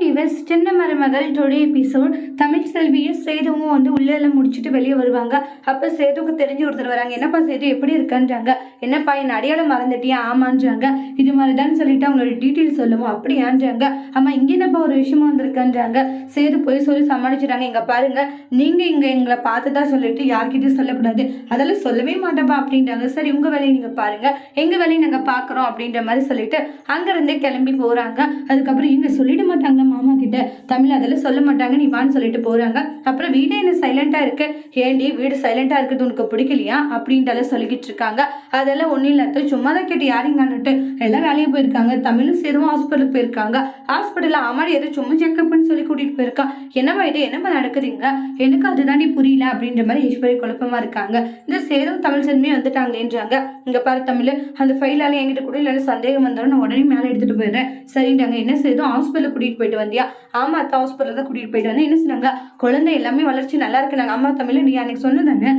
Viewers சின்ன மருமகள் today episode Tamil செல்வியும் சேதுவும் வந்து உள்ளே முடிச்சுட்டு வெளியே வருவாங்க. அப்போ சேதுக்கு தெரிஞ்சு ஒருத்தர் வராங்க. என்னப்பா சேது எப்படி இருக்கன்றாங்க? என்னப்பா என் அடையாளம் மறந்துட்டியா? ஆமான்றாங்க. இது மாதிரி தான் சொல்லிட்டு அவங்களோட டீட்டெயில் சொல்லுவோம் அப்படியான்றாங்க. ஆமாம் இங்கே என்னப்பா ஒரு விஷயமா வந்திருக்கன்றாங்க? சேது போய் சொல்லி சமாளிச்சுட்டாங்க. இங்கே பாருங்க நீங்க இங்கே எங்களை பார்த்ததா சொல்லிட்டு யார்கிட்டையும் சொல்லக்கூடாது. அதெல்லாம் சொல்லவே மாட்டேப்பா அப்படின்றாங்க. சரி உங்க வேலையை நீங்கள் பாருங்க. எங்க வேலையை நாங்கள் பார்க்குறோம் அப்படின்ற மாதிரி சொல்லிட்டு அங்கிருந்தே கிளம்பி போறாங்க. அதுக்கப்புறம் இங்கே சொல்லிட மாட்டாங்களா மாமா கிட்ட தமிழ் அதெல்லாம் சொல்ல மாட்டாங்க நீ வான்னு சொல்லிட்டு போறாங்க. அப்புறம் வீடே என்ன சைலண்டா இருக்கு? ஏண்டி வீடு சைலண்டா இருக்குது உனக்கு பிடிக்கலையா? அப்படின்ட்டு சொல்லிக்கிட்டு இருக்காங்க. அதெல்லாம் ஒன்றும் இல்லாத சும்மா தான் கேட்டு யாரிங்கன்னுட்டு எல்லாம் வேலையை போயிருக்காங்க. தமிழும் சேரும் ஹாஸ்பிட்டலுக்கு போயிருக்காங்க. ஹாஸ்பிட்டலில் ஆமாடி ஏதோ சும்மா செக்அப்னு சொல்லி கூட்டிட்டு போயிருக்கான் என்னம்மா இது? என்னம்மா நடக்குதுங்க? எனக்கு அதுதாண்டி புரியல அப்படின்ற மாதிரி ஈஸ்வரி குழப்பமா இருக்காங்க. இந்த சேரும் தமிழ் சென்மே வந்துட்டாங்களேன்றாங்க. இங்க பாரு தமிழ் அந்த ஃபைலால என்கிட்ட கூட இல்லைன்னு சந்தேகம் வந்தாலும் நான் உடனே மேலே எடுத்துட்டு போயிடுறேன். சரின்றாங்க. என்ன சேதும் ஹாஸ்பிட்டல் கூட்டிட்டு போயிட்டு வந்தியா? ஆமா அத்தா ஹாஸ்பிட்டல் தான் கூட்டிட்டு போயிட்டு வந்தேன். என்ன சொன்னாங்க? குழந்தை எல்லாமே வளர்ச்சி நல்லா இருக்கு நாங்க அம்மா தமிழ் நீ அன்னைக்கு சொன்னதானே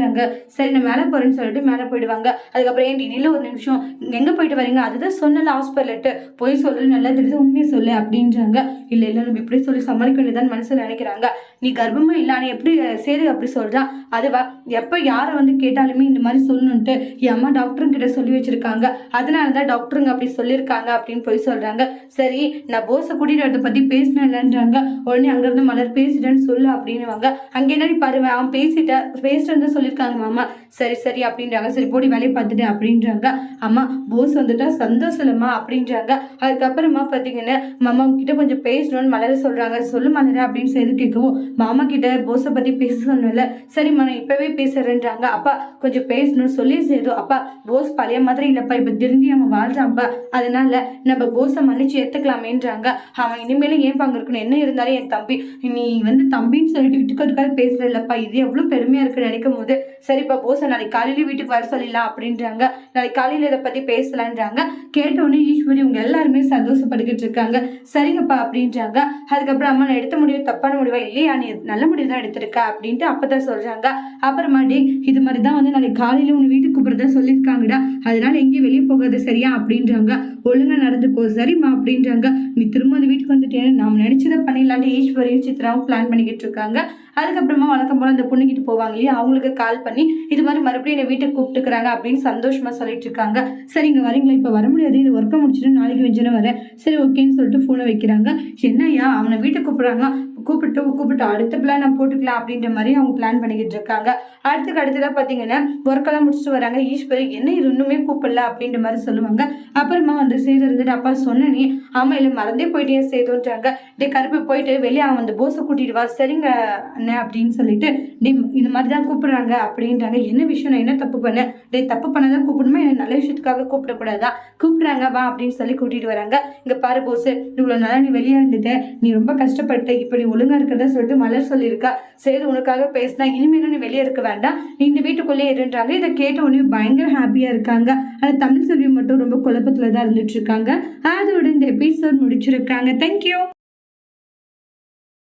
செஞ்சாங்க. சரி நான் மேலே போறேன்னு சொல்லிட்டு மேலே போயிடுவாங்க. அதுக்கப்புறம் ஏன் நில ஒரு நிமிஷம். எங்க போயிட்டு வரீங்க? அதுதான் சொன்னல ஹாஸ்பிட்டல்ட்டு போய் சொல்லு நல்லா தெரியுது உண்மையை சொல்லு அப்படின்றாங்க. இல்ல இல்ல நம்ம இப்படி சொல்லி சமாளிக்க வேண்டியதான் மனசுல நினைக்கிறாங்க. நீ கர்ப்பமா இல்லானே எப்படி சேது அப்படி சொல்றான்? அதுவா எப்ப யாரை வந்து கேட்டாலுமே இந்த மாதிரி சொல்லணுன்ட்டு என் அம்மா டாக்டருங்க கிட்ட சொல்லி வச்சிருக்காங்க. அதனால தான் டாக்டருங்க அப்படி சொல்லியிருக்காங்க அப்படின்னு போய் சொல்றாங்க. சரி நான் போஸை கூட்டிட்டு வரதை பத்தி பேசினேன் இல்லைன்றாங்க. உடனே அங்கிருந்து மலர் பேசிட்டேன்னு சொல்லு அப்படின்னுவாங்க. அங்கே என்ன பாருவேன் அவன் பேசிட்டேன் பேசிட்டேன்னு சொல்லி சொல்லியிருக்காங்க மாமா சரி சரி அப்படின்றாங்க. சரி போடி வேலையை பார்த்துட்டு அப்படின்றாங்க. அம்மா போஸ் வந்துட்டா சந்தோஷம் இல்லைம்மா அப்படின்றாங்க. அதுக்கப்புறமா பார்த்தீங்கன்னா மாமா கிட்ட கொஞ்சம் பேசணும்னு மலர சொல்றாங்க. சொல்லு மலர அப்படின்னு சொல்லி கேட்கவும் மாமா கிட்ட போஸை பத்தி பேச சொன்னல சரிம்மா நான் இப்பவே பேசுறேன்றாங்க. அப்பா கொஞ்சம் பேசணும்னு சொல்லி சேது அப்பா போஸ் பழைய மாதிரி இல்லைப்பா. இப்ப திரும்பி அவன் வாழ்றான்ப்பா. அதனால நம்ம போஸை மன்னிச்சு ஏற்றுக்கலாமேன்றாங்க அவன் இனிமேலும் ஏன் பாங்க இருக்கணும்? என்ன இருந்தாலும் என் தம்பி நீ வந்து தம்பின்னு சொல்லிட்டு விட்டுக்கிறதுக்காக பேசுற இல்லப்பா இது எவ்வளோ பெருமையா இருக்குன்னு நினைக்கும் போது சரிப்பா போஸ் நாளைக்கு காலையில வீட்டுக்கு வர சொல்லிடலாம் அப்படின்றாங்க. நாளைக்கு காலையில இதை பத்தி பேசலான்றாங்க. கேட்டோன்னே ஈஸ்வரி இவங்க எல்லாருமே சந்தோஷப்பட்டுக்கிட்டு இருக்காங்க. சரிங்கப்பா அப்படின்றாங்க. அதுக்கப்புறம் அம்மா நான் எடுத்த முடிவு தப்பான முடிவா? இல்லையா? நீ நல்ல முடிவு தான் எடுத்திருக்க அப்படின்ட்டு அப்பதான் சொல்றாங்க. அப்புறமாடி இது மாதிரி தான் வந்து நாளைக்கு காலையில உன் வீட்டுக்கு கூப்பிடுறதா சொல்லியிருக்காங்கடா. அதனால எங்கேயும் வெளியே போகாது சரியா? அப்படின்றாங்க. ஒழுங்கா நடந்துக்கோ சரிம்மா அப்படின்றாங்க. நீ திரும்ப அந்த வீட்டுக்கு வந்துட்டேன்னு நாம் நினைச்சதை பண்ணிடலான்ட்டு ஈஸ்வரியும் சித்ராவும் பிளான் பண்ணிக்கிட்டு இருக்காங்க. அதுக்கப்புறமா வழக்கம் போல அந்த பொண்ணுகிட்டு போவாங்க இல்லையா? அவங்களுக்கு கால் பண்ணி இது மாதிரி மறுபடியும் என்னை வீட்டுக்கு கூப்பிட்டுக்கிறாங்க அப்படின்னு சந்தோஷமா சொல்லிட்டு இருக்காங்க. சரி இங்க வரீங்களா? இப்போ வர முடியாது. இது ஒர்க்கை முடிச்சுட்டு நாளைக்கு வெஞ்சனும் வரேன். சரி ஓகேன்னு சொல்லிட்டு ஃபோனை வைக்கிறாங்க. என்னையா அவனை வீட்டுக்கு கூப்பிடுறாங்க கூப்பிட்டு கூப்பிட்டு அடுத்த பிளான் நான் போட்டுக்கலாம் அப்படின்ற மாதிரி அவங்க பிளான் பண்ணிக்கிட்டு இருக்காங்க. அடுத்துக்கு அடுத்ததாக பார்த்தீங்கன்னா ஒர்க்கெல்லாம் முடிச்சுட்டு வராங்க. ஈஸ்வரி என்ன இது? இன்னுமே கூப்பிடல அப்படின்ற மாதிரி சொல்லுவாங்க. அப்புறமா வந்து சேது இருந்துட்டு அப்பா சொன்ன நீ ஆமாம் இல்லை மறந்தே போயிட்டே சேதுன்றாங்க. டே கருப்பு போயிட்டு வெளியே அவன் அந்த போஸை கூட்டிகிட்டு வா. சரிங்க அண்ணன் அப்படின்னு சொல்லிட்டு டே இது மாதிரி தான் கூப்பிடுறாங்க அப்படின்றாங்க. என்ன விஷயம்? நான் என்ன தப்பு பண்ணேன்? டே தப்பு பண்ணதான் கூப்பிடுமா என்ன நல்ல விஷயத்துக்காக கூப்பிடக்கூடாதா? கூப்பிடுறாங்க வா அப்படின்னு சொல்லி கூட்டிகிட்டு வராங்க. இங்கே பாரு போஸு இவ்வளோ நாளாக நீ வெளியே இருந்துட்டு. நீ ரொம்ப கஷ்டப்பட்ட. இப்போ நீ ஒழுங்கா இருக்கிறதா சொல்லிட்டு மலர் சொல்லியிருக்கா. சரி உனக்காக பேசினா இனிமேலும் நீ வெளியே இருக்க வேண்டாம். நீ இந்த வீட்டுக்குள்ளே இருன்றாங்க. இதை கேட்ட உடனே பயங்கர ஹாப்பியா இருக்காங்க. ஆனால் தமிழ் செல்வி மட்டும் ரொம்ப குழப்பத்தில் தான் இருந்துட்டு இருக்காங்க. அதோட இந்த எபிசோட் முடிச்சிருக்காங்க. தேங்க்யூ